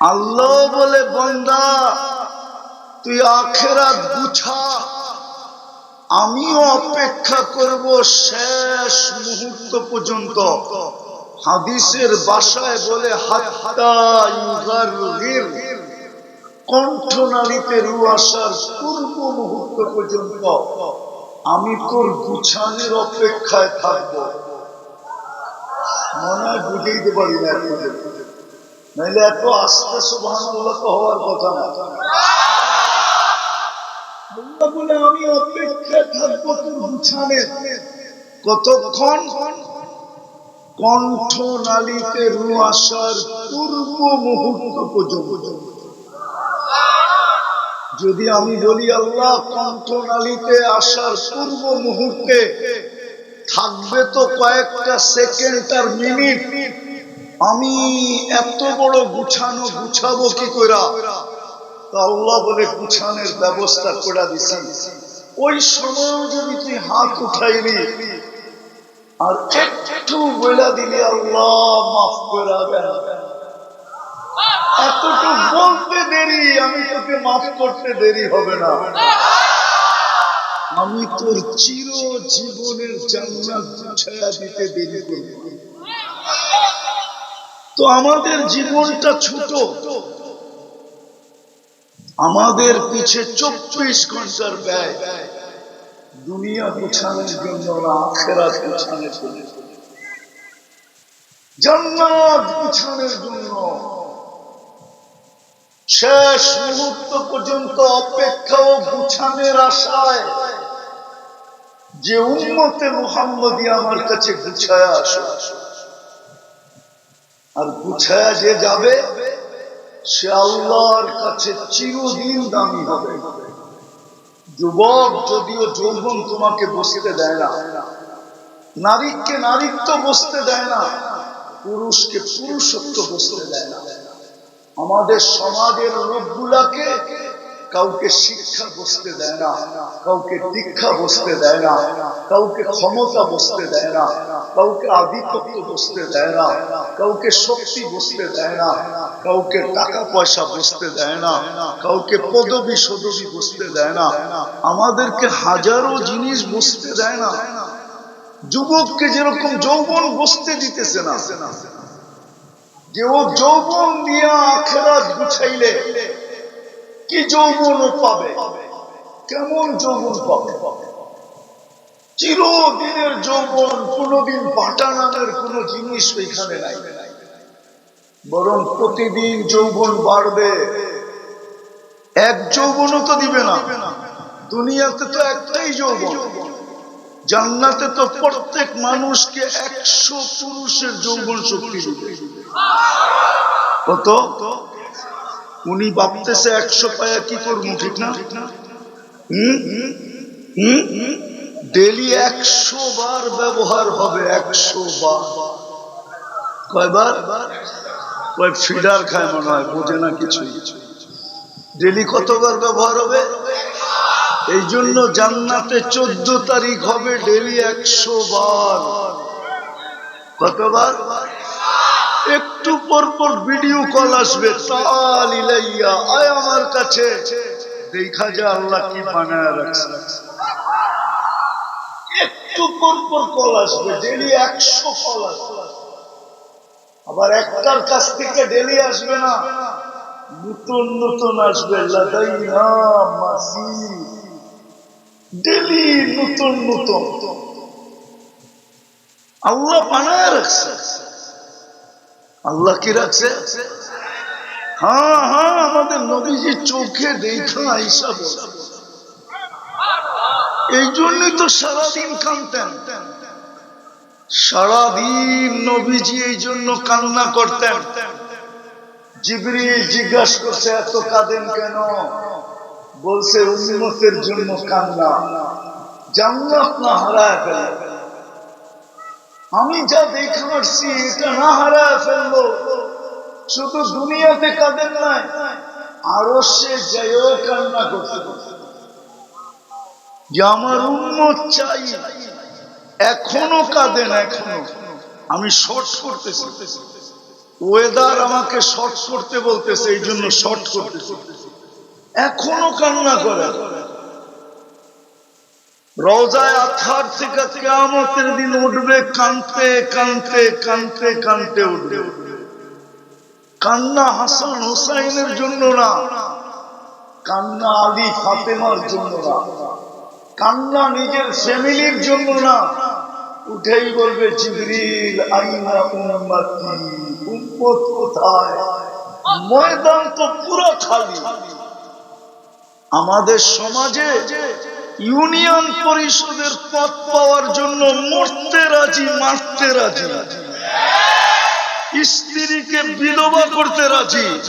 আল্লাহ বলে, বন্দা, তুই আখেরাত গুছা। আমিও অপেক্ষা করব শেষ মুহূর্ত পর্যন্ত। হাদিসের বাসায় বলে কণ্ঠনালীতে রু আসার পূর্ব মুহূর্ত পর্যন্ত আমি তোর গুছানের অপেক্ষায় থাকব। মনে বুঝেইতে পারি না। নাইলে এত আস্তে সুবহান তো হওয়ার কথা না। আমি অপেক্ষায় থাকব কতক্ষণ কণ্ঠ নালীতে রু আসার পূর্ব মুহূর্ত পর্যন্ত? যদি আমি বলি, আল্লাহ, কণ্ঠ নালীতে আসার পূর্ব মুহূর্তে থাকবে তো কয়েকটা সেকেন্ড আর মিনিট। আমি এত বড় গুছানো, গুছাবো কি কইরা? তো আল্লাহ বলে গুছানোর ব্যবস্থা করে দিছি। ওই সময় যদি তুই হাত উঠাইলি, আর একটু বলে দিলি, আল্লাহ মাফ করে এতটুকু বলতে দেরি, আমি তোকে মাফ করতে দেরি হবে না। আমি তোর চির জীবনের জান্নাত ছায়া দিতে দেরি করব। তো আমাদের জীবনটা ছোট। আমাদের পিছে চব্বিশ ঘণ্টার ব্যয়। দুনিয়া গোছানোর জন্য না আখেরাত গোছানোর জন্য জান্নাত গোছানোর জন্য শেষ মুহূর্ত পর্যন্ত অপেক্ষা ও গুছানের আশায় যে উন্মতে মোহাম্মদী আমার কাছে গুছায় আসো আসো আর গুছায় যে যাবে, সে আল্লাহর কাছে চিরদিন দামি হবে। যুবক যদিও যৌবন তোমাকে বসতে দেয় না, নারীকে নারীত্ব বসতে দেয় না, পুরুষকে পুরুষত্ব বসতে দেয় না। আমাদের সমাজের লোকগুলাকে কাউকে শিক্ষা বসতে দেয় না, কাউকে দীক্ষা বসতে দেয় না, কাউকে ক্ষমতা বসতে দেয় না, কাউকে আধিপত্য বসতে দেয় না, কাউকে শক্তি বসতে দেয় না, কাউকে টাকা পয়সা বসতে দেয় না, কাউকে পদবি সদবি বসতে দেয় না, আমাদেরকে হাজারো জিনিস বসতে দেয় না। যুবককে যেরকম যৌবন বসতে দিতেছে না, যে ও যৌবন দিয়ে আখেরাত গুছাইলে কি যৌবন পাবে? কেমন যৌবন পাবে? চিরদিনের যৌবন, কোনোদিন পাটা নামের কোন জিনিস ওইখানে নাই। বরং প্রতিদিন যৌবন বাড়বে। এক যৌবনও তো দিবে না। দুনিয়াতে তো একটাই যৌবন। জান্নাতে তো প্রত্যেক মানুষকে একশো পুরুষের যৌবন শক্তি কত? উনি ভাবতেছে একশো পায়া কি করব, ঠিক না? ডেলি একশো বার ব্যবহার হবে, একশো বার। কয়বার? কয়, ফিডার খায় মনে হয়, বোঝে না কিছু ডেলি কতবার ব্যবহার হবে? এই জন্য জান্নাতে চোদ্দ তারিখ হবে, ডেলি একশো বার। কতবার? একটু পর পর ভিডিও কল আসবে। ইলাইয়া আয় আমার কাছে। দেখা যা আল্লাহ কি বানায় রাখছে। একটু পর পর কল আসবে ডেলি একশো কল আসবে। আবার একটার কাছ থেকে ডেলি আসবে না। নতুন নতুন আসবে, লাদাইনা, মাসি। ডেলি নতুন নতুন। আল্লাহ বানায় রাখছে। আল্লাহ কি রাখছে? হ্যাঁ হ্যাঁ আমাদের নবীজি চোখে দেখা হিসাব এই জন্যই তো সারাদিন কানতেন সারাদিন নবীজি এই জন্য কান্না করতেন। জিবরি জিজ্ঞাসা করছে, এত কাঁদেন কেন? বলছে উন্নতের জন্য কান্না। জান্নাত না হারায় ফেলে। আমি যা দেখে আসছি, এটা না হারায় ফেলল। শুধু দুনিয়াতে কাঁদেন নাই, আরও সে যেও কান্না করতে করতে। যে আমার উন্নত চাই, এখনও কাঁদেন এখনও। আমি শর্ট করতেছি। ওয়েদার আমাকে শর্ট করতে বলতেছে এই জন্য শর্ট করতেছে। এখনও কান্না করে। কেয়ামতের দিন উঠবে, কানতে কানতে কানতে কানতে উঠবে। কান্না হাসান জন্য না, কান্না ফাতেমার জন্য না। কান্না নিজের ফ্যামিলির জন্য না, উঠেই বলবে আইনা উম্মত কোথায়? ময়দান তো পুরো খালি। আমাদের সমাজে ইউনিয়ন পরিষদের পদ পাওয়ার জন্য মরতে রাজি, মারতে রাজি। স্ত্রীকে বিধবা করতে রাজি।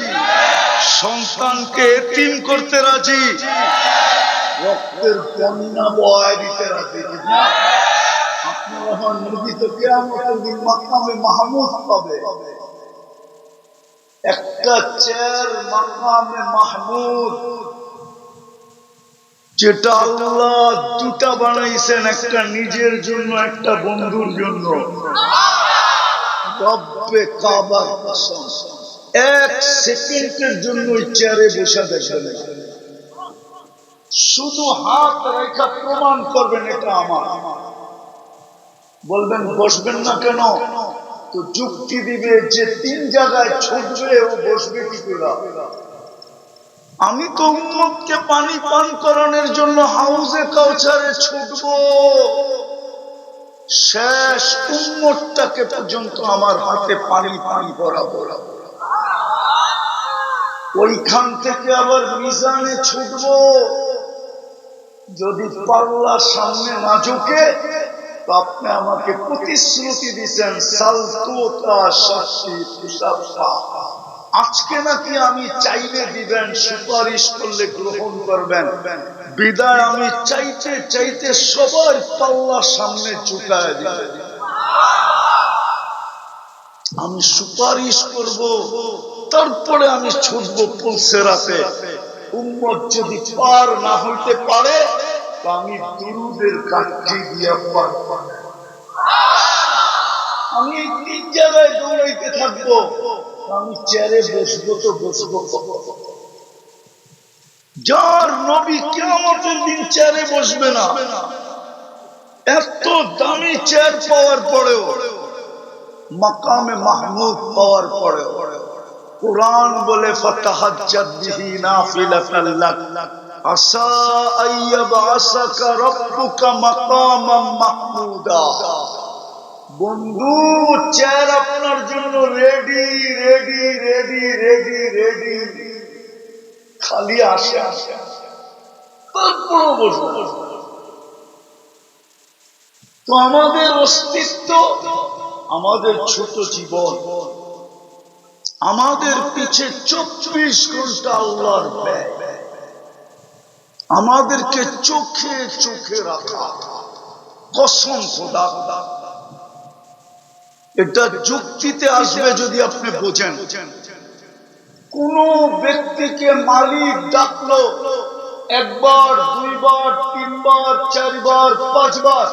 সন্তানকে এতিম করতে রাজি। রক্তের বন্যা বয় দিতে রাজি। আপনার পাবে। একটা চেয়ার মাকামে মাহমুদ। যেটা আল্লাহ দুটা বানাইছেন, একটা নিজের জন্য, একটা বন্ধুর জন্য। এক সেকেন্ডের জন্য চেয়ারে বসে শুধু হাত রেখা প্রমাণ করবেন এটা আমার। বলবেন, বসবেন না কেন? তো যুক্তি দিবে যে তিন জায়গায় ছুটবে, ও বসবে কি করে? আমি তো উম্মতকে পানি পান করানোর জন্য হাউজে কাউচারে ছুটব। শেষ উম্মতটাকে পর্যন্ত আমার হাতে পানি পান করাবো। ওইখান থেকে আবার মিজানে ছুটব। যদি পাল্লার সামনে না ঝুঁকে, তো আপনি আমাকে প্রতিশ্রুতি দিচ্ছেন সালতুতা শাস্তি আজকে নাকি আমি চাইলে দিবেন সুপারিশ করলে গ্রহণ করবেন। বিদায় আমি চাইতে চাইতে সবার পাল্লা সামনে ঝুঁকায় দিবেন আমি সুপারিশ করব, তারপরে আমি ছুটব পুলসেরাতে। উম্মত যদি পার না হইতে পারে আমি দুরুদের কাঠি দিয়া পার আমি তিন জায়গায় দৌড়াইতে থাকব। আমি চেয়ারে বসবো তো বসবো। যার নবী কেমতের দিন চেয়ারে বসবে না, এত দামি চেয়ার পাওয়ার পরেও, মাকামে মাহমুদ পাওয়ার পরেও, কোরআন বলে মাকামাম মাহমুদা। বন্ধু, চেয়ার আপনার জন্য ready ready ready ready ready খালি আসে আসে। তো আমাদের অস্তিত্ব, আমাদের ছোট জীবন। আমাদের পিছে চব্বিশ ঘণ্টা আল্লাহর আমাদেরকে চোখে চোখে রাখা। কসম খোদা। এটা যুক্তিতে আসবে যদি আপনি বোঝেন। কোন ব্যক্তিকে মালিক ডাকলো, একবার, দুইবার, তিনবার, চারবার, পাঁচবার,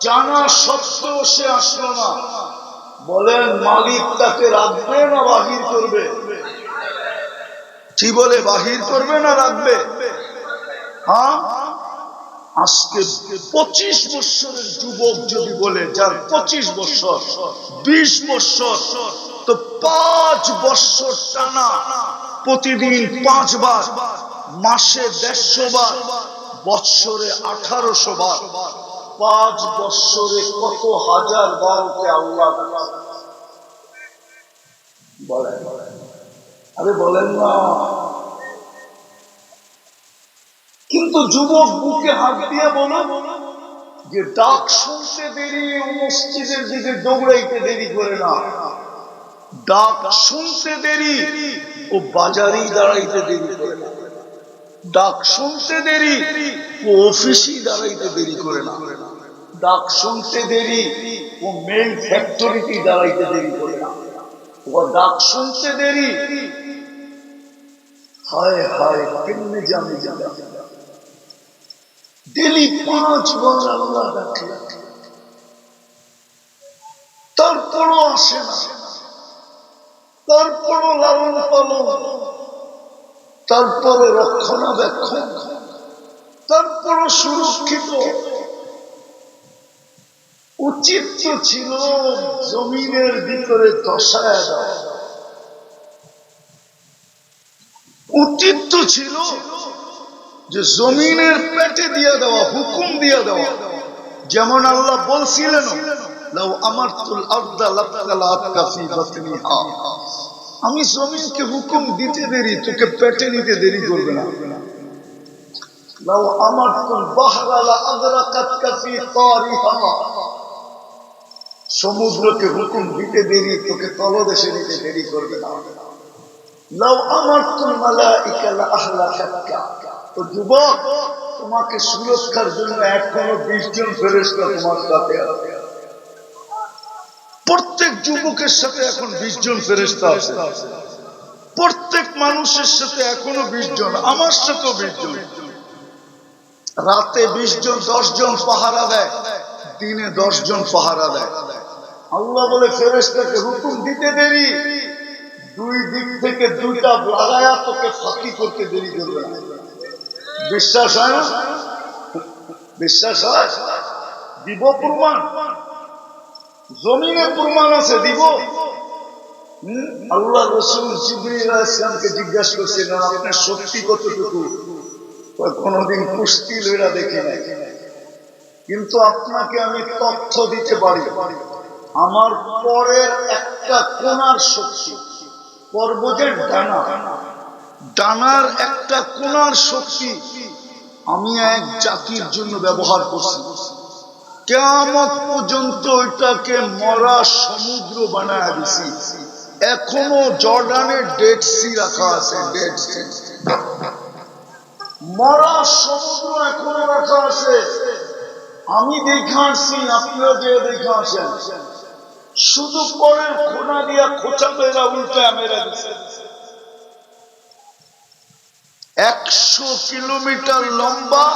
জানা সত্ত্বেও সে আসলো না। বলেন, মালিক তাকে রাখবে না বাহির করবে? কি বলে, বাহির করবে না রাখবে? হ্যাঁ? আজকে পঁচিশ বৎসরের যুবক যদি বলে, যার পঁচিশ বৎসর, বিশ বৎসর, তো পাঁচ বৎসর টানা, প্রতিদিন পাঁচবার, মাসে দেড়শো বার বৎসরে আঠারোশো বার, পাঁচ বৎসরে কত হাজার বারকে আল্লাহ বলেন। আরে বলেন না। কিন্তু যুবক বুকে হাত দিয়ে বলো যে ডাক শুনতে দেরি, মসজিদের দিকে দৌড়াইতে দেরি করে না। ডাক শুনতে দেরি ও বাজারেই দাঁড়াইতে দেরি করে না। ডাক শুনতে দেরি ও অফিসেই দাঁড়াইতে দেরি করে না। ডাক শুনতে দেরি ও মেল ফ্যাক্টরিতে দাঁড়াইতে দেরি করে না। ও ডাক শুনতে দেরি। হায় হায়, কেমনে জানি জানা। ডেলি পাঁচ বার আল্লাহ ডাকে তারপরও আসে না। তারপরও লালন পালন। তারপরে রক্ষণাবেক্ষণ। তারপরও সুরক্ষিত। উচিত তো ছিল জমিনের ভিতরে দশায় দেওয়া। উচিত তো ছিল যে জমিনের পেটে দিয়ে দেওয়া, হুকুম দিয়ে দেওয়া। যেমন আল্লাহ বলছিলেন আমি জমিনকে হুকুম দিতে দেরি, তোকে পেটে নিতে দেরি করবে না। লাউ আমারতুল বাহরা লা আদরাকাতকা তারিহা। সমুদ্রকে হুকুম দিতে দেরি, তোকে তলদেশে নিতে দেরি করবে না। লাউ আমারতুল মালাইকা লা আহলাকাতকা। তো যুবক, তোমাকে সুরক্ষার জন্য এখনও বিশ জন ফেরেস্তা তোমার সাথে আছে। প্রত্যেক যুবকের সাথে এখন বিশ জন ফেরেস্তা আছে। প্রত্যেক মানুষের সাথে এখনও বিশ জন, আমার সাথেও বিশ জন। রাতে বিশ জন, দশ জন পাহারা দেয়, দিনে দশ জন পাহারা দেয়। আল্লাহ বলে ফেরেস্তাকে হুকুম দিতে দেরি। দুই দিক থেকে দুইটা লাগায়া তোকে ফাঁকি করতে দেরি করবে না। বিশ্বাস হয় না? বিশ্বাস হয়? দিব প্রমাণ জমিনে প্রমাণ আছে, দিব। আল্লাহ রসুল ইসলামকে জিজ্ঞাসা করছিলেন আপনার কতটুকু? কোনোদিন কুস্তি লইরা দেখি নাই। কিন্তু আপনাকে আমি তথ্য দিতে পারি। আমার পরের একটা কোনার শক্তি, পর্বতের ডানা ডানার একটা কোনার শক্তি আমি এক জাতির জন্য ব্যবহার করছি। কেমন পর্যন্ত ওইটাকে মরা সমুদ্র বানায় দিছি। এখনও জর্ডানের ডেড সি রাখা আছে, ডেড সি। মরা সমুদ্র এখনও রাখা আছে। আমি দেখে আসছি আপনিও যে দেখে আসেন শুধু পরের খোনা দিয়া খোঁচা মেরা উল্টা মেরা দিছে। একশো কিলোমিটার লম্বা